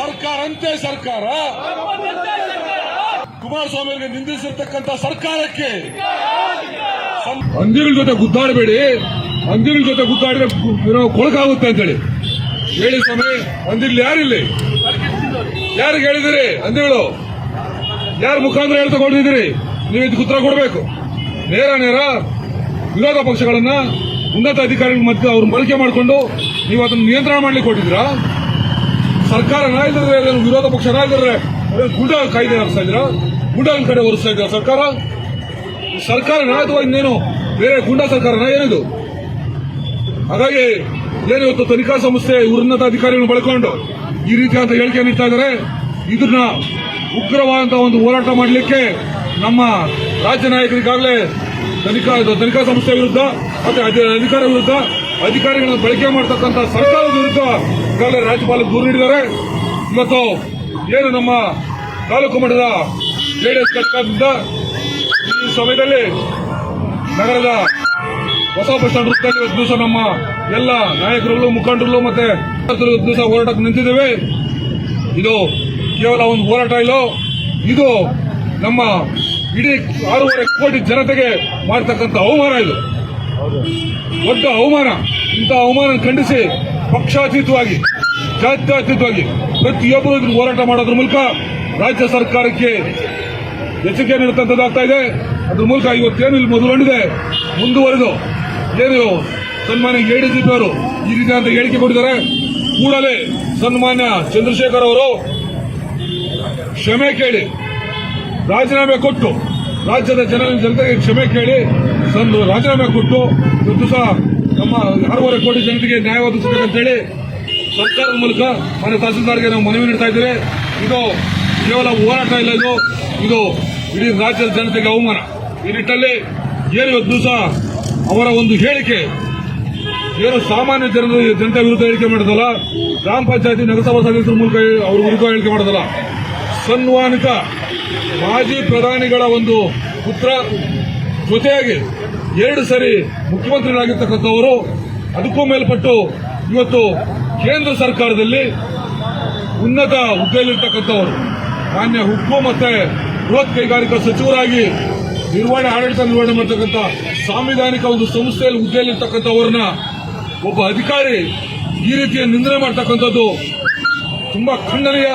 ಸರ್ಕಾರ ಅಂತೆ ಸರ್ಕಾರ. ಕುಮಾರಸ್ವಾಮಿ ಅವರಿಗೆ ನಿಂದಿಸಿರ್ತಕ್ಕಂಥ ಸರ್ಕಾರಕ್ಕೆ ಅಂದಿರಲ್ ಜೊತೆ ಗುದ್ದಾಡಬೇಡಿ. ಅಂದಿರಲ್ ಜೊತೆ ಗುದ್ದಾಡಿದ್ರೆ ಏನೋ ಕೊಳಕಾಗುತ್ತೆ ಅಂತೇಳಿ. ಹೇಳಿ ಸ್ವಾಮಿ ಅಂದಿಲ್ ಯಾರಿಲ್ಲಿ? ಯಾರಿಗೆ ಹೇಳಿದಿರಿ ಅಂದಿರಳು ಯಾರ ಮುಖಾಂತರ ಹೇಳಿ ತಗೊಂಡಿದ್ದೀರಿ ನೀವು ಇದಕ್ಕೆ ಉತ್ತರ ಕೊಡಬೇಕು. ನೇರ ನೇರ ವಿರೋಧ ಪಕ್ಷಗಳನ್ನ ಉನ್ನತ ಅಧಿಕಾರಿಗಳ ಮಧ್ಯೆ ಅವ್ರ ಬಳಕೆ ಮಾಡಿಕೊಂಡು ನೀವು ಅದನ್ನು ನಿಯಂತ್ರಣ ಮಾಡ್ಲಿಕ್ಕೆ ಕೊಟ್ಟಿದ್ದೀರಾ? ಸರ್ಕಾರ ನಾಯಕರೇ ವಿರೋಧ ಪಕ್ಷ ನಾಯಕರೇ ಗುಂಡ ಕಾಯ್ದೆ ನಡೆಸ್ತಾ ಇದ್ದೀರಾ? ಗುಂಡಗಳ ಕಡೆ ಒರೆಸ್ತಾ ಇದ್ದೀರಾ ಸರ್ಕಾರ? ಸರ್ಕಾರ ಅಥವಾ ಇನ್ನೇನು? ಬೇರೆ ಗುಂಡ ಸರ್ಕಾರ ಏನಿದು? ಹಾಗಾಗಿ ಏನು ಇವತ್ತು ತನಿಖಾ ಸಂಸ್ಥೆ ಉನ್ನತ ಅಧಿಕಾರಿಗಳು ಬಳಕೊಂಡು ಈ ರೀತಿಯಾದ ಹೇಳಿಕೆ ನೀಡ್ತಾ ಇದ್ದಾರೆ. ಇದನ್ನ ಉಗ್ರವಾದಂತಹ ಒಂದು ಹೋರಾಟ ಮಾಡಲಿಕ್ಕೆ ನಮ್ಮ ರಾಜ್ಯ ನಾಯಕರಿಗಾಗಲೇ ತನಿಖಾ ತನಿಖಾ ಸಂಸ್ಥೆ ವಿರುದ್ಧ ಮತ್ತೆ ಅಧಿ- ಅಧಿಕಾರ ವಿರುದ್ಧ ಅಧಿಕಾರಿಗಳನ್ನು ಬಳಕೆ ಮಾಡ್ತಕ್ಕಂಥ ಸರ್ಕಾರದ ವಿರುದ್ಧ ಈಗಾಗಲೇ ರಾಜ್ಯಪಾಲ ದೂರು ನೀಡಿದ್ದಾರೆ. ಇವತ್ತು ಏನು ನಮ್ಮ ತಾಲೂಕು ಮಟ್ಟದ ಜೆಡಿಎಸ್ ಘಟಕದಿಂದ ಈ ಸಮಯದಲ್ಲಿ ನಗರದ ಹೊಸ ಬಸ್ ಸ್ಟ್ಯಾಂಡ್ ವೃತ್ತದಲ್ಲಿ ದಿವಸ ನಮ್ಮ ಎಲ್ಲ ನಾಯಕರುಗಳು, ಮುಖಂಡರುಗಳು ಮತ್ತೆ ದಿವಸ ಹೋರಾಟಕ್ಕೆ ನಿಂತಿದ್ದೇವೆ. ಇದು ಕೇವಲ ಒಂದು ಹೋರಾಟ ಇಲ್ಲ. ಇದು ನಮ್ಮ ಇಡೀ ಆರೂವರೆ ಕೋಟಿ ಜನತೆಗೆ ಮಾಡತಕ್ಕಂಥ ಅವಮಾನ ಇದು. ದೊಡ್ಡ ಅವಮಾನ. ಇಂಥ ಅವಮಾನ ಖಂಡಿಸಿ ಪಕ್ಷಾತೀತವಾಗಿ, ಜಾತ್ಯಾತೀತವಾಗಿ ಪ್ರತಿಯೊಬ್ಬರು ಇದನ್ನು ಹೋರಾಟ ಮಾಡೋದ್ರ ಮೂಲಕ ರಾಜ್ಯ ಸರ್ಕಾರಕ್ಕೆ ಎಚ್ಚರಿಕೆ ನೀಡುತ್ತಂತದ್ದಾಗ್ತಾ ಇದೆ. ಅದ್ರ ಮೂಲಕ ಇವತ್ತೇನು ಇಲ್ಲಿ ಮೊದಲುಗೊಂಡಿದೆ ಮುಂದುವರೆದು ಏನು ಸನ್ಮಾನ್ಯ ಎಡಿಜಿಪಿ ಅವರು ಈ ರೀತಿಯಾದ ಹೇಳಿಕೆ ಕೊಟ್ಟಿದ್ದಾರೆ. ಕೂಡಲೇ ಸನ್ಮಾನ್ಯ ಚಂದ್ರಶೇಖರ್ ಅವರು ಕ್ಷಮೆ ಕೇಳಿ ರಾಜೀನಾಮೆ ಕೊಟ್ಟು ರಾಜ್ಯದ ಜನರ ಜನತೆಗೆ ಕ್ಷಮೆ ಕೇಳಿ ಸಂದು ರಾಜೀನಾಮೆ ಕೊಟ್ಟು ಇವತ್ತು ಸಹ ನಮ್ಮ ಆರೂವರೆ ಕೋಟಿ ಜನತೆಗೆ ನ್ಯಾಯ ಒದಗಿಸಬೇಕಂತೇಳಿ ಸರ್ಕಾರದ ಮೂಲಕ ಮನೆ ತಹಸೀಲ್ದಾರ್ಗೆ ನಾವು ಮನವಿ ನೀಡ್ತಾ ಇದ್ದೇವೆ. ಇದು ಕೇವಲ ಹೋರಾಟ ಇಲ್ಲ ಇದು. ಇದು ಇಡೀ ರಾಜ್ಯದ ಜನತೆಗೆ ಅವಮಾನ. ಈ ನಿಟ್ಟಲ್ಲಿ ಏನು ಇವತ್ತು ಸಹ ಅವರ ಒಂದು ಹೇಳಿಕೆ. ಏನು ಸಾಮಾನ್ಯ ಜನರ ಜನತೆ ವಿರುದ್ಧ ಹೇಳಿಕೆ ಮಾಡೋದಲ್ಲ ಗ್ರಾಮ ಪಂಚಾಯತಿ ನಗರಸಭಾ ಸದಸ್ಯರ ಮೂಲಕ ಅವ್ರ ವಿರುದ್ಧ ಹೇಳಿಕೆ ಮಾಡೋದಲ್ಲ ಸನ್ಮಾನಿತ ಮಾಜಿ ಪ್ರಧಾನಿಗಳ ಒಂದು ಪುತ್ರ ಜೊತೆಯಾಗಿ ಎರಡು ಸರಿ ಮುಖ್ಯಮಂತ್ರಿಗಳಾಗಿರ್ತಕ್ಕಂಥವರು, ಅದಕ್ಕೂ ಮೇಲ್ಪಟ್ಟು ಇವತ್ತು ಕೇಂದ್ರ ಸರ್ಕಾರದಲ್ಲಿ ಉನ್ನತ ಹುದ್ದೆಯಲ್ಲಿರ್ತಕ್ಕಂಥವರು, ಮಾನ್ಯ ಉಕ್ಕು ಮತ್ತೆ ಬೃಹತ್ ಕೈಗಾರಿಕಾ ಸಚಿವರಾಗಿ ನಿರ್ವಹಣೆ, ಆಡಳಿತ ನಿರ್ವಹಣೆ ಮಾಡತಕ್ಕಂಥ ಸಾಂವಿಧಾನಿಕ ಒಂದು ಸಂಸ್ಥೆಯಲ್ಲಿ ಹುದ್ದೆಯಲ್ಲಿರ್ತಕ್ಕಂಥವ್ರನ್ನ ಒಬ್ಬ ಅಧಿಕಾರಿ ಈ ರೀತಿಯ ನಿಂದನೆ ಮಾಡ್ತಕ್ಕಂಥದ್ದು ತುಂಬಾ ಖಂಡನೀಯ.